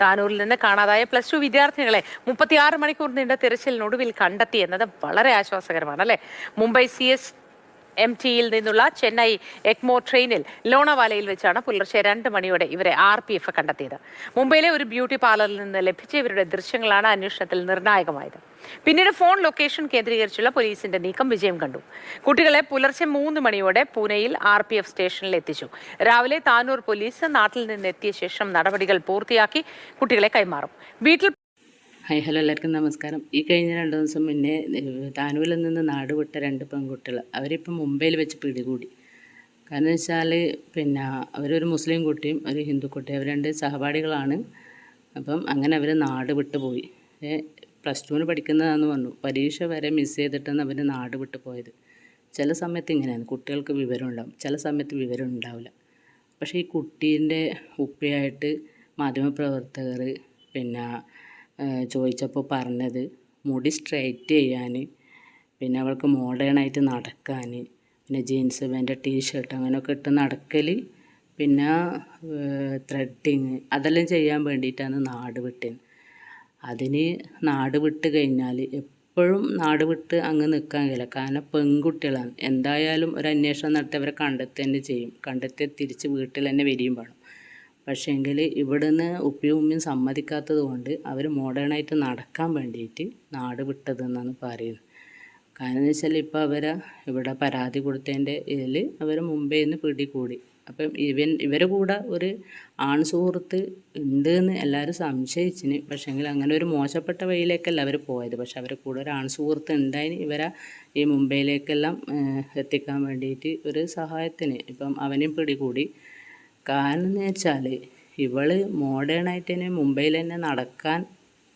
താനൂരിൽ നിന്ന് കാണാതായ plus two വിദ്യാർത്ഥികളെ മുപ്പത്തിയാറ് മണിക്കൂർ നീണ്ട തിരച്ചിലിനൊടുവിൽ കണ്ടെത്തി എന്നത് വളരെ ആശ്വാസകരമാണ് അല്ലെ? മുംബൈ സി എസ് എം ടിയിൽ നിന്നുള്ള ചെന്നൈ എക്മോ ട്രെയിനിൽ ലോണവാലയിൽ വെച്ചാണ് പുലർച്ചെ രണ്ട് മണിയോടെ ഇവരെ ആർ പി എഫ് കണ്ടെത്തിയത്. മുംബൈയിലെ ഒരു ബ്യൂട്ടി പാർലറിൽ നിന്ന് ലഭിച്ച ഇവരുടെ ദൃശ്യങ്ങളാണ് അന്വേഷണത്തിൽ നിർണായകമായത്. പിന്നീട് ഫോൺ ലൊക്കേഷൻ കേന്ദ്രീകരിച്ചുള്ള പോലീസിന്റെ നീക്കം വിജയം കണ്ടു. കുട്ടികളെ പുലർച്ചെ മൂന്ന് മണിയോടെ പൂനെയിൽ ആർ പി എഫ് സ്റ്റേഷനിൽ എത്തിച്ചു. രാവിലെ താനൂർ പോലീസ് നാട്ടിൽ നിന്ന് എത്തിയ ശേഷം നടപടികൾ പൂർത്തിയാക്കി കുട്ടികളെ കൈമാറും. വീട്ടിൽ ഹായ് ഹലോ എല്ലാവർക്കും നമസ്കാരം. ഈ കഴിഞ്ഞ രണ്ട് ദിവസം മുന്നേ താനൂരിൽ നിന്ന് നാട് വിട്ട രണ്ട് പെൺകുട്ടികൾ അവരിപ്പം മുംബൈയിൽ വെച്ച് പിടികൂടി. കാരണം വെച്ചാൽ പിന്നെ അവരൊരു മുസ്ലിം കുട്ടിയും ഒരു ഹിന്ദു കുട്ടിയും അവർ രണ്ട് സഹപാഠികളാണ്. അപ്പം അങ്ങനെ അവർ നാട് വിട്ട് പോയി. പ്ലസ് ടുവിന് പഠിക്കുന്നതാണെന്ന് പറഞ്ഞു. പരീക്ഷ വരെ മിസ് ചെയ്തിട്ടാണ് അവർ നാട് വിട്ട് പോയത്. ചില സമയത്ത് ഇങ്ങനെയാണ്. കുട്ടികൾക്ക് വിവരം ഉണ്ടാവും. ചില സമയത്ത് വിവരം ഉണ്ടാവില്ല. പക്ഷേ ഈ കുട്ടീന്റെ ഉപ്പയായിട്ട് മാധ്യമപ്രവർത്തകർ പിന്നെ ചോദിച്ചപ്പോൾ പറഞ്ഞത് മുടി സ്ട്രൈറ്റ് ചെയ്യാൻ പിന്നെ അവൾക്ക് മോഡേണായിട്ട് നടക്കാൻ പിന്നെ ജീൻസ് പാന്റ് ടീഷർട്ട് അങ്ങനെയൊക്കെ ഇട്ട് നടക്കൽ പിന്നെ ത്രെഡിങ് അതെല്ലാം ചെയ്യാൻ വേണ്ടിയിട്ടാണ് നാട് വിട്ടത്. അതിന് നാട് വിട്ട് കഴിഞ്ഞാൽ എപ്പോഴും നാട് വിട്ട് അങ്ങ് നിൽക്കാൻ കഴിയില്ല. കാരണം പെൺകുട്ടികളാണ്. എന്തായാലും ഒരു അന്വേഷണം നടത്തി അവരെ കണ്ടെത്തുക തന്നെ ചെയ്യും. കണ്ടെത്തി തിരിച്ച് വീട്ടിൽ തന്നെ വരികയും വേണം. പക്ഷേങ്കിൽ ഇവിടുന്ന് ഉപ്പിയും ഉമ്മയും സമ്മതിക്കാത്തത് കൊണ്ട് അവർ മോഡേണായിട്ട് നടക്കാൻ വേണ്ടിയിട്ട് നാട് വിട്ടതെന്നാണ് പറയുന്നത്. കാരണം എന്ന് വെച്ചാൽ ഇപ്പോൾ അവരെ ഇവിടെ പരാതി കൊടുത്തതിന്റെ ഇതിൽ അവർ മുംബൈയിൽ നിന്ന് പിടികൂടി. അപ്പം ഇവൻ ഇവരെ കൂടെ ഒരു ആൺ സുഹൃത്ത് ഉണ്ട് എന്ന് എല്ലാവരും സംശയിച്ചിന്. പക്ഷേങ്കിൽ അങ്ങനെ ഒരു മോശപ്പെട്ട വഴിയിലേക്കല്ല അവർ പോയത്. പക്ഷെ അവരെ കൂടെ ഒരു ആൺ സുഹൃത്ത് ഉണ്ടായിന് ഇവരെ ഈ മുംബൈയിലേക്കെല്ലാം എത്തിക്കാൻ വേണ്ടിയിട്ട് ഒരു സഹായത്തിന്. ഇപ്പം അവനെയും പിടികൂടി. കാരണം എന്ന് വെച്ചാൽ ഇവൾ മോഡേണായിട്ട് തന്നെ മുംബൈയിൽ തന്നെ നടക്കാൻ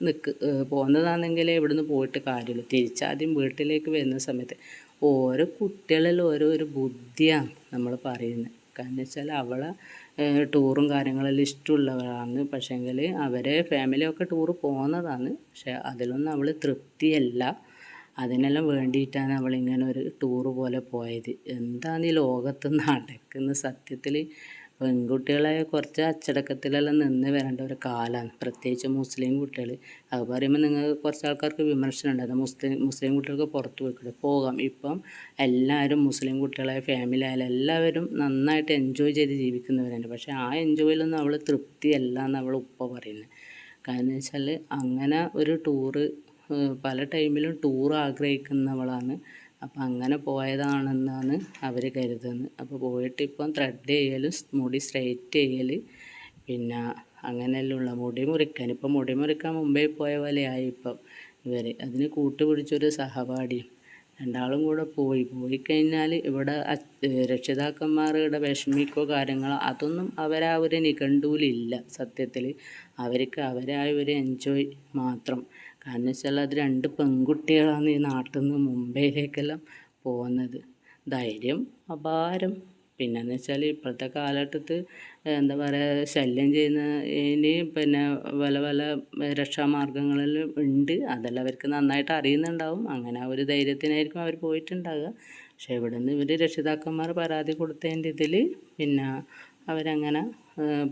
നിൽക്ക് പോകുന്നതാണെങ്കിൽ ഇവിടുന്ന് പോയിട്ട് കാര്യമുള്ളൂ. തിരിച്ചാദ്യം വീട്ടിലേക്ക് വരുന്ന സമയത്ത് ഓരോ കുട്ടികളിലും ഓരോ ഒരു ബുദ്ധിയാണ് നമ്മൾ പറയുന്നത്. കാരണം വെച്ചാൽ അവളെ ടൂറും കാര്യങ്ങളെല്ലാം ഇഷ്ടമുള്ളവരാണ്. പക്ഷേങ്കിൽ അവരെ ഫാമിലിയൊക്കെ ടൂറ് പോകുന്നതാണ് പക്ഷെ അതിലൊന്നും അവൾ തൃപ്തിയല്ല. അതിനെല്ലാം വേണ്ടിയിട്ടാണ് അവളിങ്ങനെ ഒരു ടൂറ് പോലെ പോയത്. എന്താണ് ഈ ലോകത്ത് നടക്കുന്ന സത്യത്തിൽ പെൺകുട്ടികളെ കുറച്ച് അച്ചടക്കത്തിലെല്ലാം നിന്ന് വരേണ്ട ഒരു കാലമാണ് പ്രത്യേകിച്ച് മുസ്ലിം കുട്ടികൾ. അത് പറയുമ്പോൾ നിങ്ങൾക്ക് കുറച്ച് ആൾക്കാർക്ക് വിമർശനം ഉണ്ടാകും മുസ്ലിം മുസ്ലിം കുട്ടികൾക്ക് പുറത്ത് പോയിക്കൂടെ പോകാം. ഇപ്പം എല്ലാവരും മുസ്ലിം കുട്ടികളായ ഫാമിലി ആയാലും എല്ലാവരും നന്നായിട്ട് എൻജോയ് ചെയ്ത് ജീവിക്കുന്നവരുണ്ട് പക്ഷേ ആ എൻജോയിലൊന്നും അവൾ തൃപ്തിയല്ല എന്ന് അവൾ ഉപ്പ പറയുന്നത്. കാരണം വെച്ചാൽ അങ്ങനെ ഒരു ടൂറ് പല ടൈമിലും ടൂർ ആഗ്രഹിക്കുന്നവളാണ്. അപ്പം അങ്ങനെ പോയതാണെന്നാണ് അവർ കരുതുന്നത്. അപ്പോൾ പോയിട്ട് ഇപ്പം ത്രെഡ് ചെയ്യലും മുടി സ്ട്രൈറ്റ് ചെയ്യൽ പിന്നെ അങ്ങനെയെല്ലാം ഉള്ള മുടി മുറിക്കാൻ. ഇപ്പം മുടി മുറിക്കാൻ മുമ്പേ പോയ പോലെയായി ഇപ്പം ഇവർ അതിന് കൂട്ടുപിടിച്ചൊരു സഹപാഠിയും രണ്ടാളും കൂടെ പോയി. പോയി കഴിഞ്ഞാൽ ഇവിടെ രക്ഷിതാക്കന്മാരുടെ വിഷമിക്കോ കാര്യങ്ങളോ അതൊന്നും അവരാ ഒരു സത്യത്തിൽ അവർക്ക് അവരായ ഒരു എൻജോയ് മാത്രം. കാരണം വെച്ചാൽ അത് രണ്ട് പെൺകുട്ടികളാണ് ഈ നാട്ടിൽ നിന്ന് മുംബൈയിലേക്കെല്ലാം പോകുന്നത്. ധൈര്യം അപാരം. പിന്നെന്ന് വെച്ചാൽ ഇപ്പോഴത്തെ കാലഘട്ടത്ത് എന്താ പറയുക ശല്യം ചെയ്യുന്നതിന് പിന്നെ പല പല രക്ഷാമാർഗങ്ങളെല്ലാം ഉണ്ട്. അതെല്ലാം അവർക്ക് നന്നായിട്ട് അറിയുന്നുണ്ടാവും. അങ്ങനെ ആ ഒരു ധൈര്യത്തിനായിരിക്കും അവർ പോയിട്ടുണ്ടാകുക പക്ഷേ ഇവിടെ നിന്ന് ഇവർ രക്ഷിതാക്കന്മാർ പരാതി കൊടുത്തതിന്റെ ഇതിൽ പിന്നെ അവരങ്ങനെ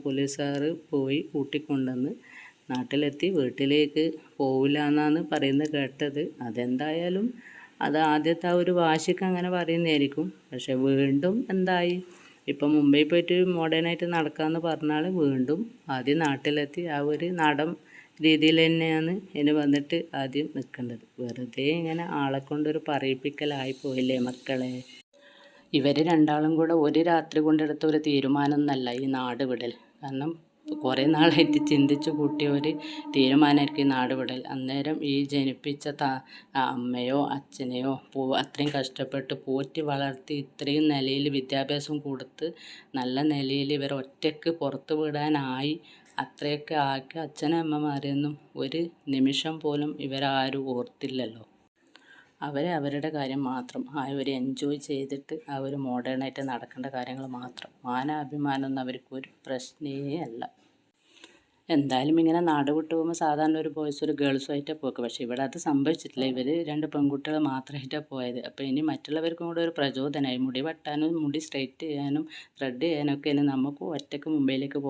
പോലീസുകാർ പോയി കൂട്ടിക്കൊണ്ടുവന്ന് നാട്ടിലെത്തി. വീട്ടിലേക്ക് പോവില്ല എന്നാണ് പറയുന്നത് കേട്ടത്. അതെന്തായാലും അത് ആദ്യത്തെ ആ ഒരു വാശിക്ക് അങ്ങനെ പറയുന്നതായിരിക്കും. പക്ഷേ വീണ്ടും എന്തായി? ഇപ്പം മുംബൈ പോയിട്ട് മോഡേണായിട്ട് നടക്കാമെന്ന് പറഞ്ഞാൽ വീണ്ടും ആദ്യം നാട്ടിലെത്തി ആ ഒരു നടൻ രീതിയിൽ തന്നെയാണ് ഇനി വന്നിട്ട് ആദ്യം നിൽക്കേണ്ടത്. വെറുതെ ഇങ്ങനെ ആളെ കൊണ്ടൊരു പറയിപ്പിക്കലായി പോയില്ലേ മക്കളെ? ഇവർ രണ്ടാളും കൂടെ ഒരു രാത്രി കൊണ്ടെടുത്ത ഒരു തീരുമാനം എന്നല്ല ഈ നാട് വിടൽ. കാരണം കുറേ നാളായിട്ട് ചിന്തിച്ചു കൂട്ടിയ ഒരു തീരുമാനമായിരിക്കും നാട് വിടൽ അന്നേരം ഈ ജനിപ്പിച്ച അമ്മയോ അച്ഛനെയോ പോ അത്രയും കഷ്ടപ്പെട്ട് പോറ്റി വളർത്തി ഇത്രയും നിലയിൽ വിദ്യാഭ്യാസം കൊടുത്ത് നല്ല നിലയിൽ ഇവർ ഒറ്റയ്ക്ക് പുറത്ത് വിടാനായി അത്രയൊക്കെ ആക്കി അച്ഛനും അമ്മമാരെയൊന്നും ഒരു നിമിഷം പോലും ഇവരാരും ഓർത്തില്ലല്ലോ. അവരെ അവരുടെ കാര്യം മാത്രം ആ ഒരു എൻജോയ് ചെയ്തിട്ട് ആ ഒരു മോഡേണായിട്ട് നടക്കേണ്ട കാര്യങ്ങൾ മാത്രം. മാനാഭിമാനം ഒന്നും അവർക്ക് ഒരു പ്രശ്നേ അല്ല. എന്തായാലും ഇങ്ങനെ നാട് വിട്ടു പോകുമ്പോൾ സാധാരണ ഒരു ബോയ്സ് ഒരു ഗേൾസും ആയിട്ടാണ് പോക്ക്. പക്ഷേ ഇവിടെ അത് സംഭവിച്ചിട്ടില്ല. ഇവർ രണ്ട് പെൺകുട്ടികൾ മാത്രമായിട്ടാണ് പോയത്. അപ്പോൾ ഇനി മറ്റുള്ളവർക്കും കൂടെ ഒരു പ്രചോദനമായി മുടി വെട്ടാനും മുടി സ്ട്രൈറ്റ് ചെയ്യാനും ത്രെഡ് ചെയ്യാനൊക്കെ ഇനി നമുക്ക് ഒറ്റയ്ക്ക് മുംബൈയിലേക്ക്